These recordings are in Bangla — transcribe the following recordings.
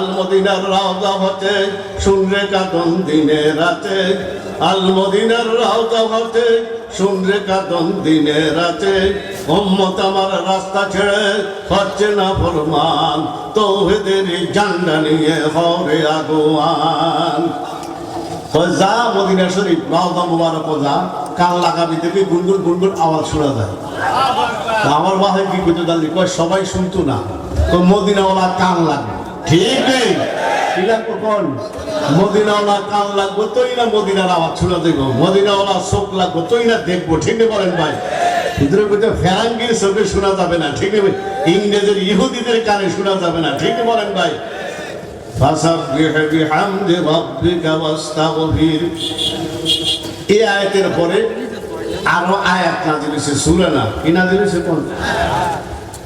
আল মদিনার রাজা হতে শুনরে কাতন দিনে রাতে। আল মদিনার রাজা হতে শুনরে কাতন দিনে রাতে। উম্মত আমার রাস্তা ছেড়ে, হচ্ছে না ফরমান, তৌহিদের জান্ডা নিয়ে হরে আগুয়ান। যা মদিনা শরীফ রওজা মুবারক যা, কান লাগাবি দেখবি, গুনগুন গুনগুন আওয়াজ শোনা যায়। আমার বাসায় কি করতে কয়, সবাই শুনতো না। তো মদিনাওয়ালা কান লাগবে ঠিক নেই কি লাগবে কোন মদিনাওয়ালা কান লাগবে তোই না মদিনার আওয়াজ শোনা দেখব মদিনাওয়ালা চোখ লাগবে তোই না দেখব ঠিক নেই বলেন ভাই। ভিতরে ভিতরে ফেরাঙ্গির চোখে শোনা যাবে না ঠিক নেই ইংরেজের ইহুদিদের কানে শোনা যাবে না ঠিক বলেন ভাই। ফাসাব্বিহ বিহামদি রাব্বিকা ওয়াস্তাগফির। এই আয়াতের পরে আরও আয়াত নাজিল হয়েছে সূরা না? কি নাজিল হয়েছে কোন?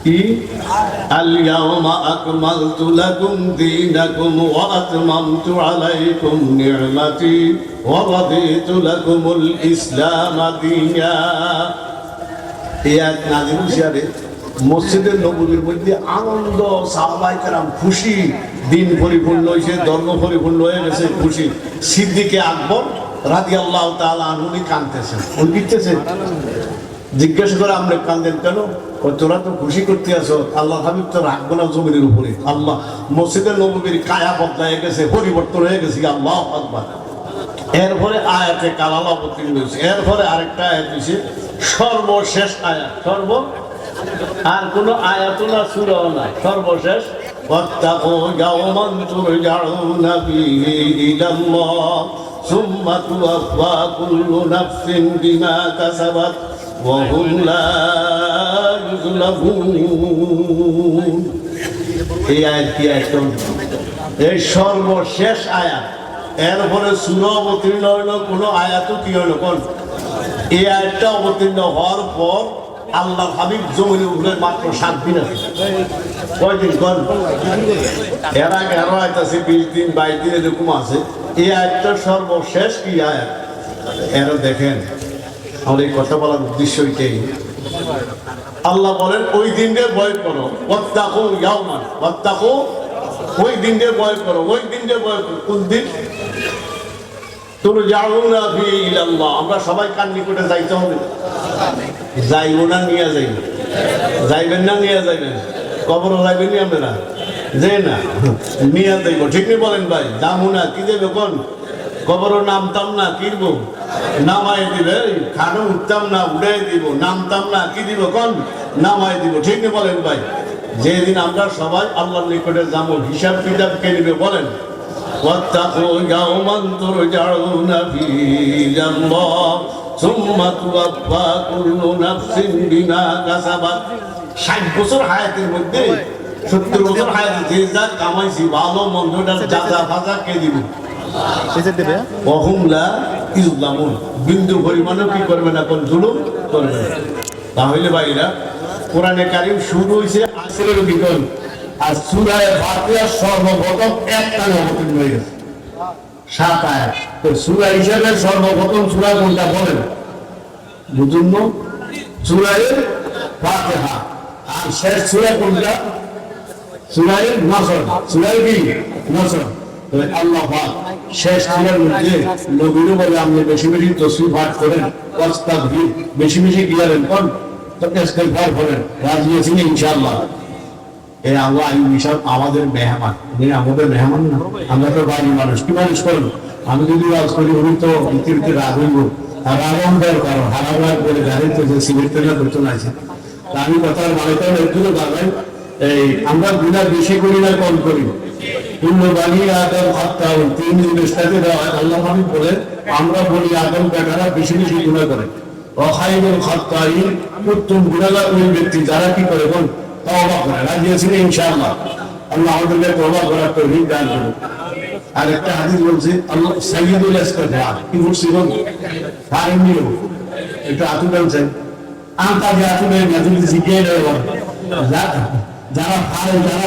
কি? আল-ইয়াওমা আকমালতু লাকুম দীনাকুম ওয়া আতমামতু আলাইকুম নি'মাতি ওয়া হয়েছে মসজিদের নবীর মধ্যে আনন্দ সাহাবাই কারাম খুশি, দিন পরিপূর্ণ হয়েছে, ধর্ম পরিপূর্ণ হয়ে গেছে, খুশি। সিদ্দিকে আকবর রাজি আল্লাহ তাআলা উনি কাঁদতেছেন উনি জিজ্ঞাসা করে, আমরা কান্দেন কেন? ও তোরা তো খুশি করতে আসো আল্লাহ হাবিব তো রাখবো না জমিনের উপরে আল্লাহ মসজিদের নবীর কায়া বদলায় গেছে পরিবর্তন হয়ে গেছে আল্লাহ আকবার এরপরে আয়াতে কালাল অবতীর্ণ হয়েছে এরপরে আরেকটা আয়াত হয়েছে সর্বশেষ আয়াত সর্ব আর কোন আয়াত না সুরাও না সর্বশেষ واتقوا يوما ترجعون فيه إلى الله ثم توفى كل نفس بما كسبت وهم لا يظلمون এই আয়াত কি একদম এই সর্বশেষ আয়াত এরপরে সুর অবতীর্ণ হইল কোনো আয়াতও কি হইল কোন এই আয়াতটা অবতীর্ণ হওয়ার পর আল্লাহ হাবিব জমিনে উঠলে মাত্র সাত দিন আছে কয়দিন কন এর আগে আরো আয়াত আছে বিশ দিন বাইশ দিন এরকম আছে এই আয়াতটা সর্বশেষ কি আয়াত এরও দেখেন আমার এই কথা বলার উদ্দেশ্য এটাই। আল্লাহ বলেন, ওই দিনকে ভয় করো। ওয়াত্তাকু ইয়াওমান ওয়াত্তাকু, ওই দিনকে ভয় করো, ওই দিনকে ভয় করো। কোন দিন? তোর যাউনা ফি ইলাল্লাহ। আমরা সবাই কান নিকটে যাইতে হবে? যাইব না, নিয়ে যাইব। যাইবেন না, নিয়ে যাইবেন। কবর যাইবেন নি আপনারা যে না, নিয়ে যাইব। ঠিক নেই বলেন ভাই? যাব না, কি দেবে কোন? কবর নামতাম না কিনব নামাই দিবে খানো উঠতাম না উড়াই দিব নামতাম না কি দিব কোন নামাই দিব ঠিক নেই বলেন ভাই যেদিন আমরা সবাই আল্লাহর নিকটে যাবো হিসাব কিতাব কে নিবে বলেন واتقوا يوما ترجعون فيه إلى الله ثم توفى كل نفس بما كسبت ষাট বছর হায়াতের মধ্যে সত্তর বছর হায়াতে যে যা কামাইছি ভালো মন্দটার যাজা ফাজা কে দিব ইসলামুন বিন্দু পরিমাণও কি করবে না কোন জুলুম করবে? তাহলে ভাইরা, কোরআনে কারিম শুরু হয়েছে আসরের বিকল আর সুরায় ফাতিহা সর্বপ্রথম একটা অবতীর্ণ হয়ে গেছে। সাত আয়াত। তো সুরা হিসাবে সর্বপ্রথম সুরা কোনটা বলেন? বুঝুন সুরায় ফাতিহা। আর শেষ সুরা কোনটা? সুরায় নাসর। সুরায় কি? নাসর। করেন করেন করেন, রাজি আমাদের মেহমান আমাদের মেহমান না, আমরা তো বাড়ি মানুষ, কি মানুষ করব? আমি যদি আজ করি, উনি তো রাগ হইব। আর দেওয়ার কারণ হারাবার করে গাড়ি তো যে বেতন আছে আমি কথার মালিকার এই আমরা গুণা বেশি করি না, কম করি। আদম তিন হয়। আল্লাহ আমরা বলি আদম বেশি বেশি গুণা করে। হত্যাই উত্তম ওই ব্যক্তি, যারা কি করে বল? করে। রাজি ইনশাআল্লাহ? আল্লাহ করার দান আর একটা হাদিস বলছে, আল্লাহ সাইয়্যিদুল ইস্তিগফার কি বলছি বল? ফাইনিও এটা আতু বলছেন আন্তা যে যারা ভাই যারা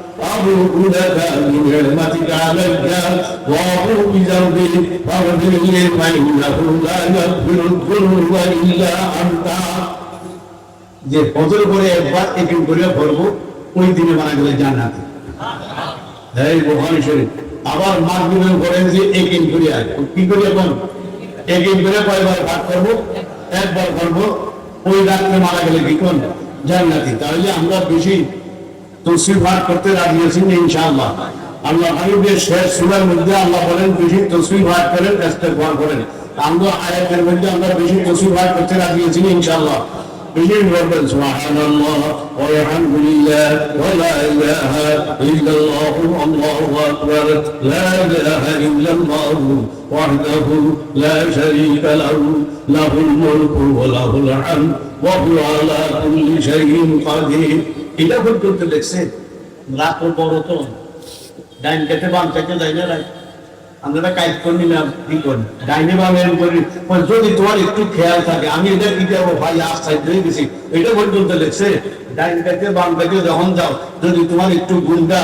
أبوء لك بنعمتك علي وأبوء بذنبي فاغفر لي فإنه لا يغفر الذنوب إلا أنت যে ফজর করে একবার একিম করে পড়বো ওই দিনে মারা গেলে জান্নাত এই বোখারি শরীফ আবার মাগরিবের পরে যে একিম করে আয় কি করে এখন একিম করে কয়বার ভাগ করবো একবার করবো ওই রাত্রে মারা গেলে কি কোন জান্নাতি তাহলে আমরা বেশি তুলসী ভাগ করতে রাজি আছেন ইনশাআল্লাহ। আল্লাহ হাবিবের শেষ সুরার মধ্যে আল্লাহ বলেন, বেশি তুলসী ভাগ করেন ইস্তেগফার করেন। আমরা আয়াতের মধ্যে আমরা বেশি তুলসী ভাগ করতে রাজি আছি ইনশাআল্লাহ। বেশি বলবেন, সুবহানাল্লাহ ওয়া আলহামদুলিল্লাহ ওয়া লা ইলাহা ইল্লাল্লাহ, আল্লাহু আকবার, লা ইলাহা ইল্লাল্লাহ وحده لا شريك له له الملك وله الحمد وهو على كل شيء قدير এটা ভুল করতে লেখছে বড় তো ডাইন বাম রাই আমরা কাজ করে নিলাম কি করি ডাইনে বামে করি যদি তোমার একটু খেয়াল থাকে, আমি এটা কি যাব ভাই? সাইড দিয়ে গেছি এটা পর্যন্ত লেখছে ডাইন কাটে বাম কাটে যখন যাও, যদি তোমার একটু গুন্ডা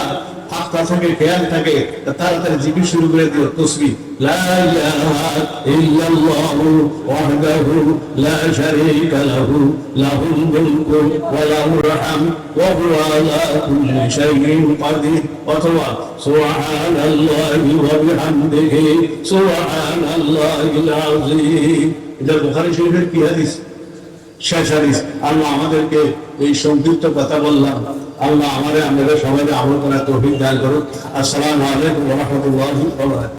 হাতটা থাকে খেয়াল থাকে, তা তাড়াতাড়ি জিবি শুরু করে দিও তসবি। লা ইলাহা ইল্লাল্লাহু ওয়াহদাহু লা শারীকা লাহু, লাহুল মুলকু ওয়া লাহুল হামদ ওয়া হুয়া আলা কুল্লি শাইইন কাদির। অথবা, সুবহানাল্লাহি ওয়া বিহামদিহি, সুবহানাল্লাহিল আযীম। এটা বুখারী শরীফের কি হাদিস? শেষ আল্লাহ আমাদেরকে এই সংক্ষিপ্ত কথা বললাম। আল্লাহ আমাদের আমাদের সবাই আমল করার তৌফিক দান করুন আসসালামু আলাইকুম রাহমাতুল্লাহি